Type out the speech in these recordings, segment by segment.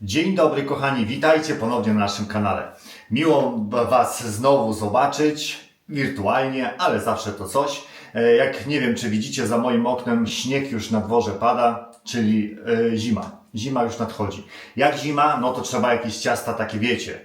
Dzień dobry kochani, witajcie ponownie na naszym kanale. Miło Was znowu zobaczyć, wirtualnie, ale zawsze to coś. E, Jak nie wiem, czy widzicie za moim oknem, śnieg już na dworze pada, czyli e, zima. Zima już nadchodzi. Jak zima, no to trzeba jakieś ciasta takie, wiecie,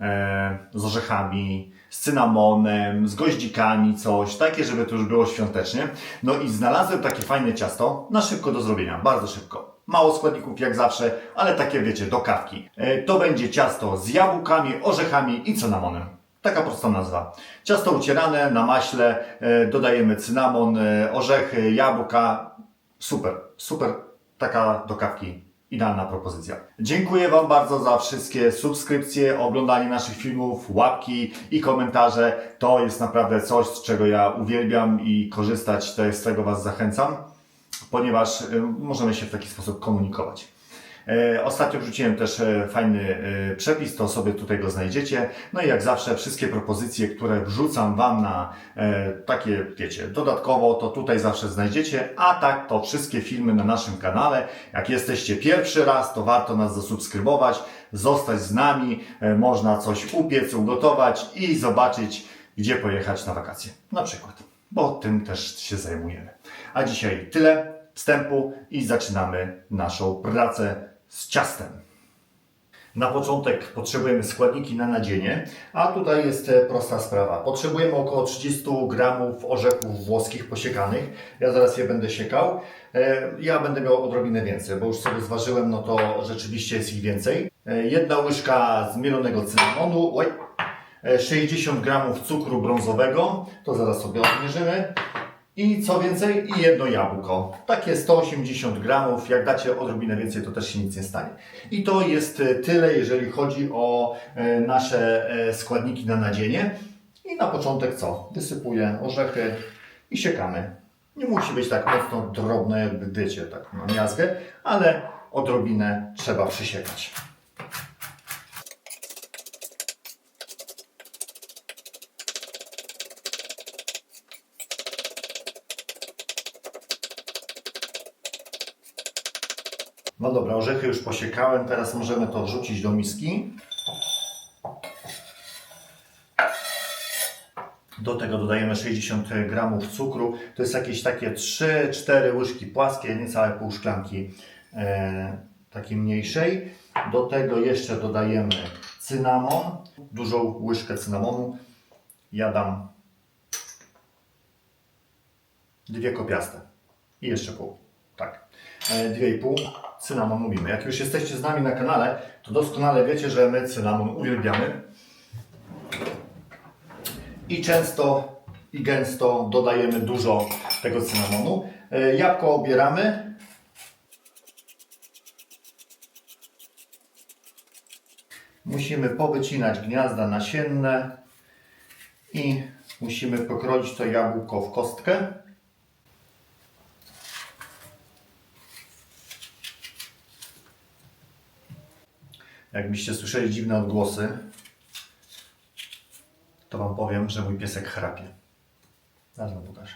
e, z orzechami, z cynamonem, z goździkami, coś takie, żeby to już było świątecznie. No i znalazłem takie fajne ciasto, na szybko do zrobienia, bardzo szybko. Mało składników jak zawsze, ale takie wiecie, do kawki. E, To będzie ciasto z jabłkami, orzechami i cynamonem. Taka prosta nazwa. Ciasto ucierane na maśle, e, dodajemy cynamon, e, orzechy, jabłka. Super, super. Taka do kawki idealna propozycja. Dziękuję Wam bardzo za wszystkie subskrypcje, oglądanie naszych filmów, łapki i komentarze. To jest naprawdę coś, z czego ja uwielbiam i korzystać, jest z czego Was zachęcam, ponieważ y, możemy się w taki sposób komunikować. E, Ostatnio wrzuciłem też e, fajny e, przepis, to sobie tutaj go znajdziecie. No i jak zawsze wszystkie propozycje, które wrzucam Wam na e, takie, wiecie, dodatkowo, to tutaj zawsze znajdziecie. A tak to wszystkie filmy na naszym kanale. Jak jesteście pierwszy raz, to warto nas zasubskrybować, zostać z nami. E, Można coś upiec, ugotować i zobaczyć, gdzie pojechać na wakacje. Na przykład, bo tym też się zajmujemy. A dzisiaj tyle wstępu i zaczynamy naszą pracę z ciastem. Na początek potrzebujemy składniki na nadzienie, a tutaj jest e, prosta sprawa. Potrzebujemy około 30 gramów orzechów włoskich posiekanych. Ja zaraz je będę siekał. E, Ja będę miał odrobinę więcej, bo już sobie zważyłem, no to rzeczywiście jest ich więcej. E, Jedna łyżka zmielonego cynamonu, oj, e, 60 gramów cukru brązowego, to zaraz sobie odmierzymy. I co więcej, i jedno jabłko. Takie 180 gramów. Jak dacie odrobinę więcej, to też się nic nie stanie. I to jest e, tyle, jeżeli chodzi o e, nasze e, składniki na nadzienie. I na początek co? Wysypuję orzechy i siekamy. Nie musi być tak mocno drobne, jakby wiecie, tak na miazgę, ale odrobinę trzeba przysiekać. No dobra, orzechy już posiekałem, teraz możemy to wrzucić do miski. Do tego dodajemy 60 gramów cukru. To jest jakieś takie 3-4 łyżki płaskie, niecałe pół szklanki e, takiej mniejszej. Do tego jeszcze dodajemy cynamon, dużą łyżkę cynamonu. Ja dam dwie kopiaste i jeszcze pół. Tak. E, cynamon lubimy. Jak już jesteście z nami na kanale, to doskonale wiecie, że my cynamon uwielbiamy. I często i gęsto dodajemy dużo tego cynamonu. E, Jabłko obieramy. Musimy powycinać gniazda nasienne i musimy pokroić to jabłko w kostkę. Jakbyście słyszeli dziwne odgłosy, to Wam powiem, że mój piesek chrapie. Zaraz Wam pokażę.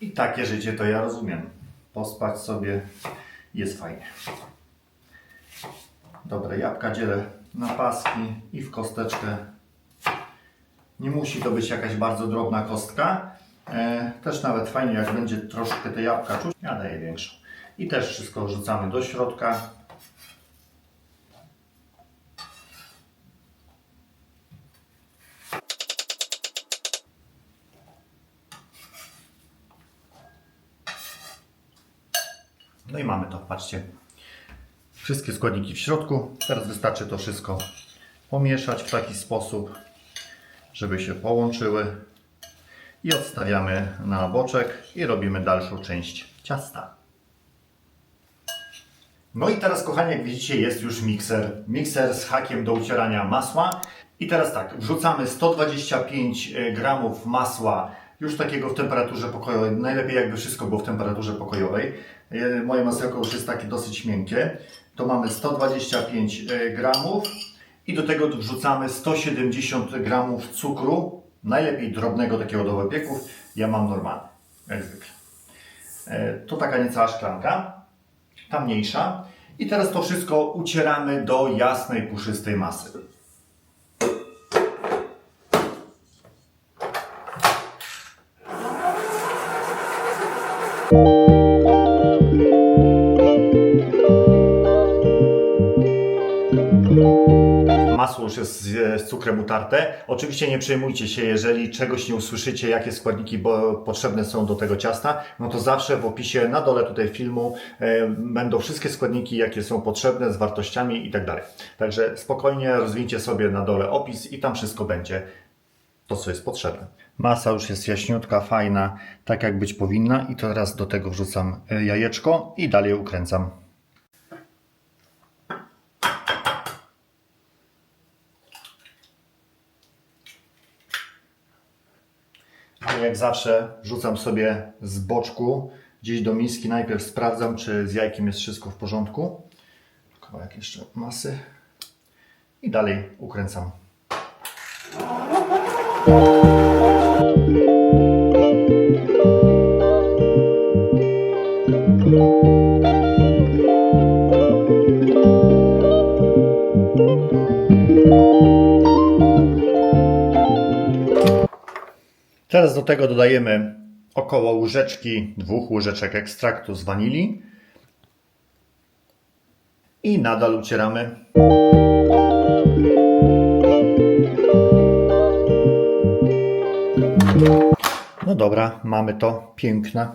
I takie życie to ja rozumiem. Pospać sobie jest fajnie. Dobra, jabłka dzielę na paski i w kosteczkę nie musi to być jakaś bardzo drobna kostka. E, też nawet fajnie, jak będzie troszkę te jabłka czuć. Ja daję większą. I też wszystko wrzucamy do środka. No i mamy to, patrzcie. Wszystkie składniki w środku. Teraz wystarczy to wszystko pomieszać w taki sposób, żeby się połączyły i odstawiamy na boczek i robimy dalszą część ciasta. No i teraz kochani, jak widzicie jest już mikser. Mikser z hakiem do ucierania masła. I teraz tak, wrzucamy 125 gramów masła już takiego w temperaturze pokojowej. Najlepiej jakby wszystko było w temperaturze pokojowej. E, Moje masełko już jest takie dosyć miękkie. To mamy 125 gramów I do tego wrzucamy 170 gramów cukru, najlepiej drobnego takiego do wypieków. Ja mam normalny, jak zwykle. E, To taka niecała szklanka, ta mniejsza. I teraz to wszystko ucieramy do jasnej, puszystej masy. Cukrem utarte. Oczywiście nie przejmujcie się, jeżeli czegoś nie usłyszycie, jakie składniki potrzebne są do tego ciasta, no to zawsze w opisie na dole tutaj filmu e, będą wszystkie składniki, jakie są potrzebne z wartościami i tak dalej. Także spokojnie rozwijcie sobie na dole opis i tam wszystko będzie to, co jest potrzebne. Masa już jest jaśniutka, fajna, tak jak być powinna i teraz do tego wrzucam e, jajeczko i dalej ukręcam. Zawsze wrzucam sobie z boczku gdzieś do miski. Najpierw sprawdzam, czy z jajkiem jest wszystko w porządku. Kawałek jeszcze masy. I dalej ukręcam. Teraz do tego dodajemy około łyżeczki, dwóch łyżeczek ekstraktu z wanilii. I nadal ucieramy. No dobra, mamy to piękne.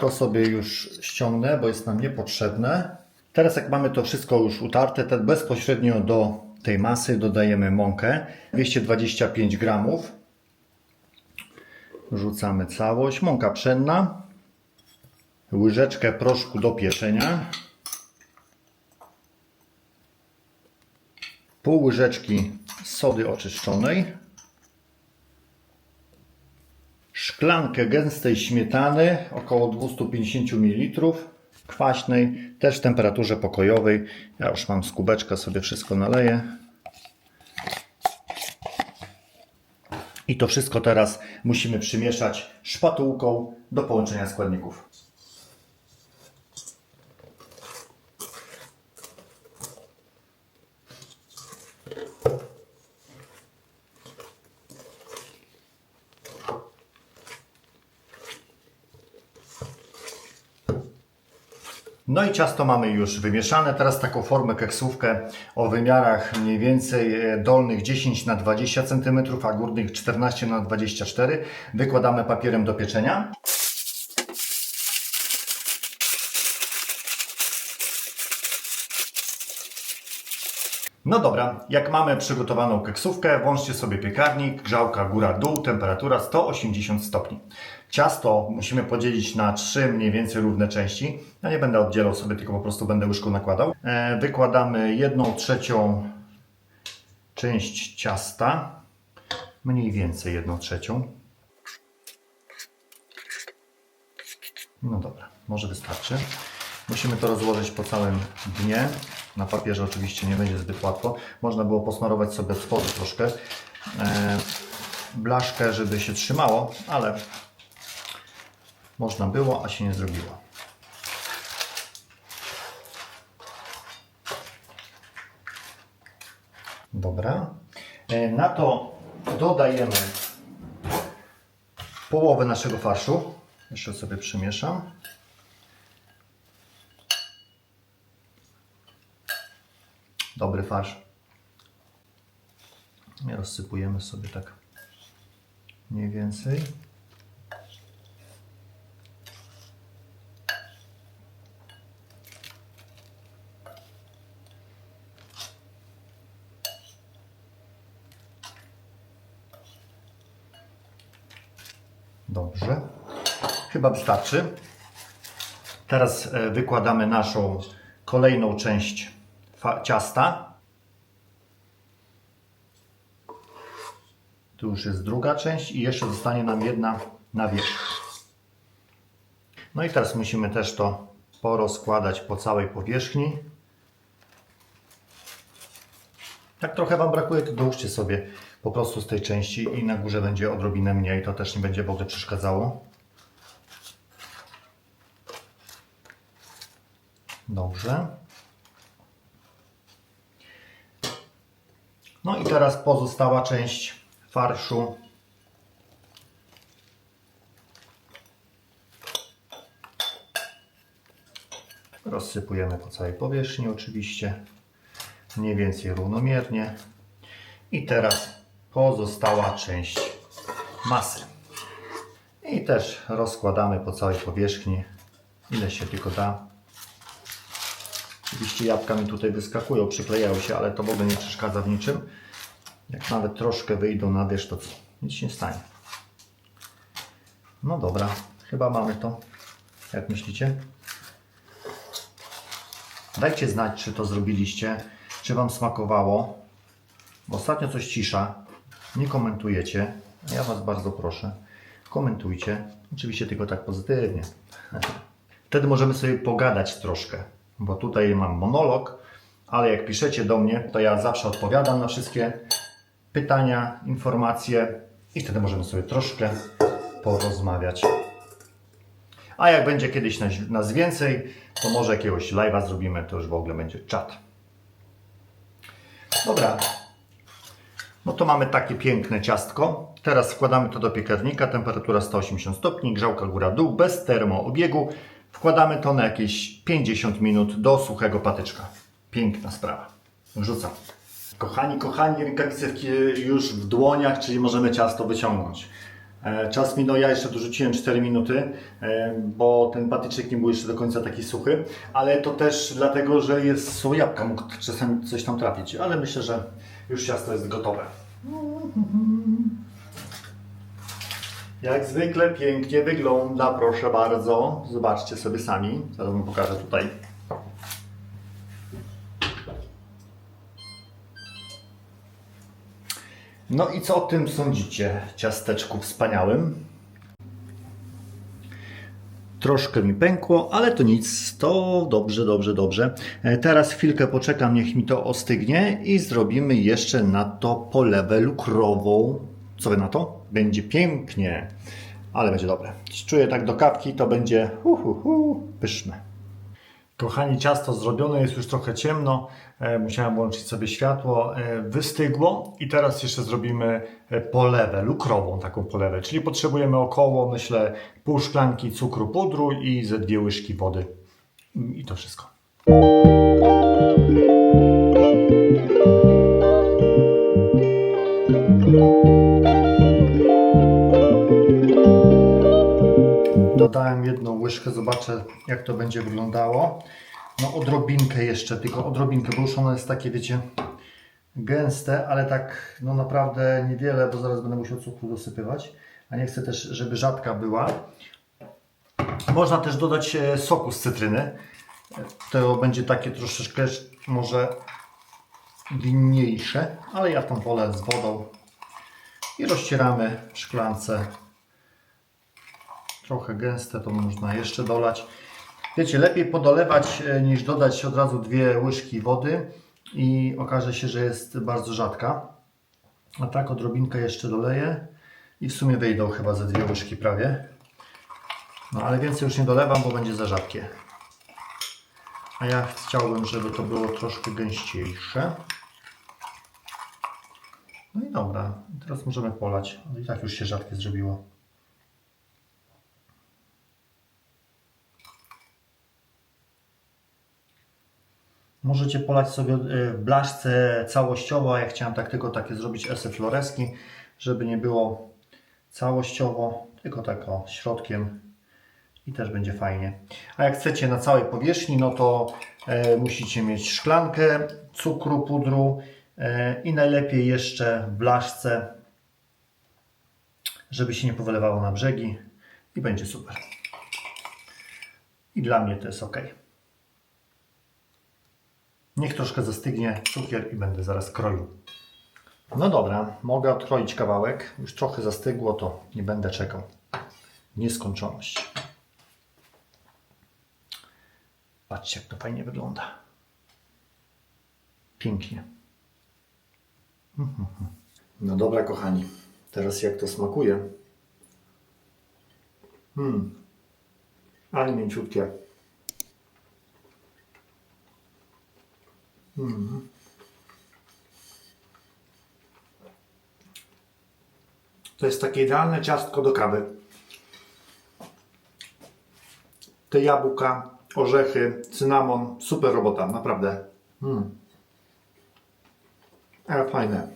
To sobie już ściągnę, bo jest nam niepotrzebne. Teraz jak mamy to wszystko już utarte, to bezpośrednio do tej masy dodajemy mąkę. 225 gramów. Wrzucamy całość. Mąka pszenna. Łyżeczkę proszku do pieczenia. Pół łyżeczki sody oczyszczonej. Szklankę gęstej śmietany, około 250 ml. Kwaśnej, też w temperaturze pokojowej. Ja już mam z kubeczka, sobie wszystko naleję. I to wszystko teraz musimy przymieszać szpatułką do połączenia składników. No i ciasto mamy już wymieszane. Teraz taką formę keksówkę o wymiarach mniej więcej e, dolnych 10 na 20 cm, a górnych 14 na 24 wykładamy papierem do pieczenia. No dobra, jak mamy przygotowaną keksówkę, włączcie sobie piekarnik, grzałka góra-dół, temperatura 180 stopni. Ciasto musimy podzielić na trzy mniej więcej równe części. Ja nie będę oddzielał sobie, tylko po prostu będę łyżką nakładał. E, wykładamy jedną trzecią część ciasta, mniej więcej jedną trzecią. No dobra, może wystarczy. Musimy to rozłożyć po całym dnie. Na papierze oczywiście nie będzie zbyt łatwo. Można było posmarować sobie od spodu troszkę e, blaszkę, żeby się trzymało, ale można było, a się nie zrobiło. Dobra. E, Na to dodajemy połowę naszego farszu. Jeszcze sobie przymieszam. Dobry farsz. Rozsypujemy sobie tak mniej więcej. Dobrze. Chyba wystarczy. Teraz e, wykładamy naszą kolejną część ciasta. Tu już jest druga część i jeszcze zostanie nam jedna na wierzch. No i teraz musimy też to porozkładać po całej powierzchni. Jak trochę Wam brakuje, to dołóżcie sobie po prostu z tej części i na górze będzie odrobinę mniej, to też nie będzie w ogóle przeszkadzało. Dobrze. No i teraz pozostała część farszu. Rozsypujemy po całej powierzchni oczywiście. Mniej więcej równomiernie. I teraz pozostała część masy. I też rozkładamy po całej powierzchni, ile się tylko da. Oczywiście jabłka mi tutaj wyskakują, przyklejają się, ale to w ogóle nie przeszkadza w niczym. Jak nawet troszkę wyjdą na wierzch, to nic się nie stanie. No dobra, chyba mamy to. Jak myślicie? Dajcie znać, czy to zrobiliście, czy Wam smakowało. Bo ostatnio coś cisza. Nie komentujecie. Ja Was bardzo proszę. Komentujcie. Oczywiście tylko tak pozytywnie. Wtedy możemy sobie pogadać troszkę. Bo tutaj mam monolog, ale jak piszecie do mnie, to ja zawsze odpowiadam na wszystkie pytania, informacje i wtedy możemy sobie troszkę porozmawiać. A jak będzie kiedyś nas, więcej, to może jakiegoś live'a zrobimy, to już w ogóle będzie czat. Dobra. No to mamy takie piękne ciastko. Teraz wkładamy to do piekarnika, temperatura 180 stopni, grzałka góra-dół, bez termoobiegu. Wkładamy to na jakieś 50 minut do suchego patyczka. Piękna sprawa. Wrzucam. Kochani, kochani, rękawice już w dłoniach, czyli możemy ciasto wyciągnąć. E, Czas minął, ja jeszcze dorzuciłem 4 minuty, e, bo ten patyczek nie był jeszcze do końca taki suchy, ale to też dlatego, że jest są jabłka, mógł czasami coś tam trafić, ale myślę, że już ciasto jest gotowe. Jak zwykle pięknie wygląda, proszę bardzo. Zobaczcie sobie sami. Zaraz wam pokażę tutaj. No i co o tym sądzicie, ciasteczku wspaniałym? Troszkę mi pękło, ale to nic, to dobrze, dobrze, dobrze. E, Teraz chwilkę poczekam, niech mi to ostygnie i zrobimy jeszcze na to polewę lukrową. Co wy na to? Będzie pięknie, ale będzie dobre. Czuję tak do kapki, to będzie hu, hu, hu, pyszne. Kochani, ciasto zrobione jest już trochę ciemno. E, Musiałem włączyć sobie światło. E, Wystygło i teraz jeszcze zrobimy e, polewę, lukrową taką polewę. Czyli potrzebujemy około, myślę, pół szklanki cukru pudru i ze dwie łyżki wody. I to wszystko. Dodałem jedną łyżkę, zobaczę jak to będzie wyglądało. No odrobinkę jeszcze, tylko odrobinkę, bo już ono jest takie, wiecie, gęste, ale tak no naprawdę niewiele, bo zaraz będę musiał cukru dosypywać. A nie chcę też, żeby rzadka była. Można też dodać e, soku z cytryny. To będzie takie troszeczkę może winniejsze, ale ja tam wolę z wodą. I rozcieramy w szklance trochę gęste, to można jeszcze dolać. Wiecie, lepiej podolewać e, niż dodać od razu dwie łyżki wody i okaże się, że jest bardzo rzadka. A tak odrobinkę jeszcze doleję i w sumie wyjdą chyba ze dwie łyżki prawie. No ale więcej już nie dolewam, bo będzie za rzadkie. A ja chciałbym, żeby to było troszkę gęściejsze. No i dobra, teraz możemy polać. I tak już się rzadkie zrobiło. Możecie polać sobie e, w blaszce całościowo, a ja chciałem tak tylko takie zrobić esy floreski, żeby nie było całościowo, tylko tak o, środkiem i też będzie fajnie. A jak chcecie na całej powierzchni, no to e, musicie mieć szklankę cukru, pudru e, i najlepiej jeszcze w blaszce, żeby się nie powylewało na brzegi i będzie super. I dla mnie to jest ok. Niech troszkę zastygnie cukier i będę zaraz kroił. No dobra, mogę odkroić kawałek. Już trochę zastygło, to nie będę czekał. Nieskończoność. Patrzcie, jak to fajnie wygląda. Pięknie. No dobra, kochani. Teraz jak to smakuje? Hmm. Ale mięciutkie. Mm. To jest takie idealne ciastko do kawy. Te jabłka, orzechy, cynamon, super robota, naprawdę. Mm. Ale fajne.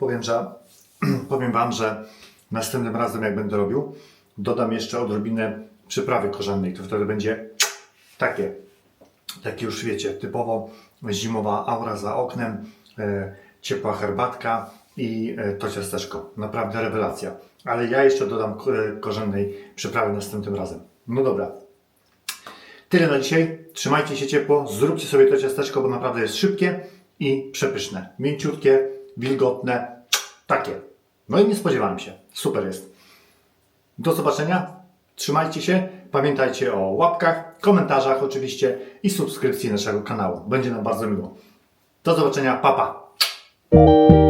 Powiem, że powiem Wam, że następnym razem, jak będę robił, dodam jeszcze odrobinę przyprawy korzennej. To wtedy będzie takie, takie już wiecie, typowo zimowa aura za oknem, e, ciepła herbatka i e, to ciasteczko. Naprawdę rewelacja. Ale ja jeszcze dodam e, korzennej przyprawy następnym razem. No dobra. Tyle na dzisiaj. Trzymajcie się ciepło, zróbcie sobie to ciasteczko, bo naprawdę jest szybkie i przepyszne. Mięciutkie, wilgotne, takie. No i nie spodziewałem się. Super jest. Do zobaczenia. Trzymajcie się. Pamiętajcie o łapkach, komentarzach oczywiście i subskrypcji naszego kanału. Będzie nam bardzo miło. Do zobaczenia. Pa, pa.